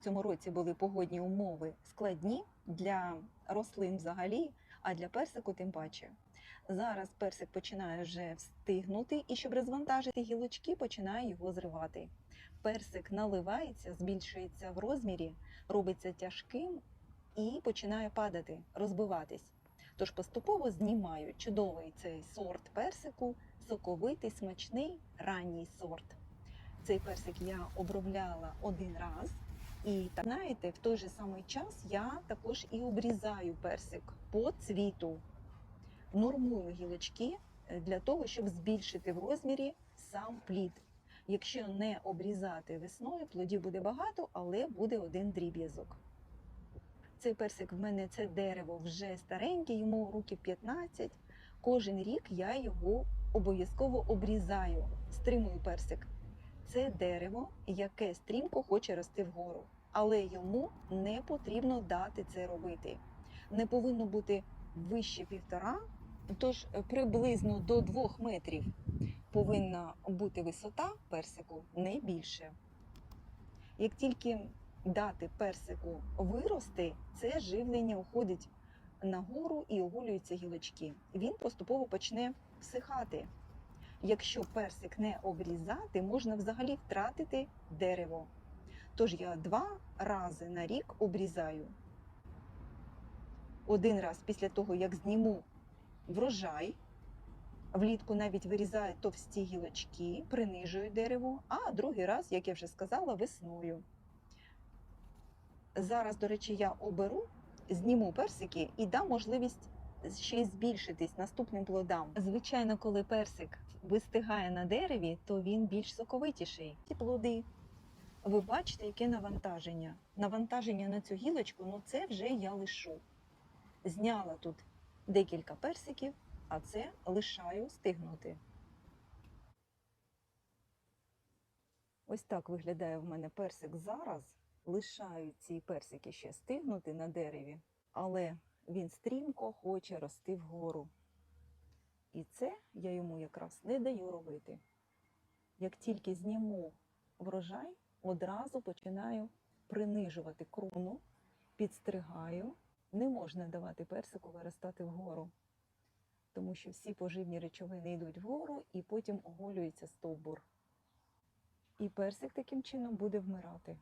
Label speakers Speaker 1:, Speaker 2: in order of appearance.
Speaker 1: Цьому році були погодні умови складні для рослин взагалі, а для персику тим паче. Зараз персик починає вже встигнути, і щоб розвантажити гілочки, починає його зривати. Персик наливається, збільшується в розмірі, робиться тяжким і починає падати, розбиватись. Тож поступово знімаю чудовий цей сорт персику, соковитий, смачний, ранній сорт. Цей персик я обробляла один раз. І так, знаєте, в той же самий час я також і обрізаю персик по цвіту. Нормую гілочки е, для того, щоб збільшити в розмірі сам плід. Якщо не обрізати весною, плодів буде багато, але буде один дріб'язок. Цей персик в мене це дерево вже стареньке, йому років 15. Кожен рік я його обов'язково обрізаю, стримую персик. Це дерево, яке стрімко хоче рости вгору, але йому не потрібно дати це робити. Не повинно бути вище півтора, тож приблизно до двох метрів повинна бути висота персику, не більше. Як тільки дати персику вирости, це живлення уходить нагору і оголюються гілочки. Він поступово почне всихати. Якщо персик не обрізати, можна взагалі втратити дерево. Тож я два рази на рік обрізаю. Один раз після того, як зніму врожай, влітку навіть вирізаю товсті гілочки, принижую дерево, а другий раз, як я вже сказала, весною. Зараз, до речі, я оберу, зніму персики і дам можливість ще збільшитись наступним плодам. Звичайно, коли персик вистигає на дереві, то він більш соковитіший. Ці плоди. Ви бачите, яке навантаження. Навантаження на цю гілочку, ну це вже я лишу. Зняла тут декілька персиків, а це лишаю стигнути. Ось так виглядає в мене персик зараз. Лишаю ці персики ще стигнути на дереві, але він стрімко хоче рости вгору. І це я йому якраз не даю робити. Як тільки зніму врожай, одразу починаю принижувати крону, підстригаю. Не можна давати персику виростати вгору, тому що всі поживні речовини йдуть вгору і потім оголюється стовбур. І персик таким чином буде вмирати.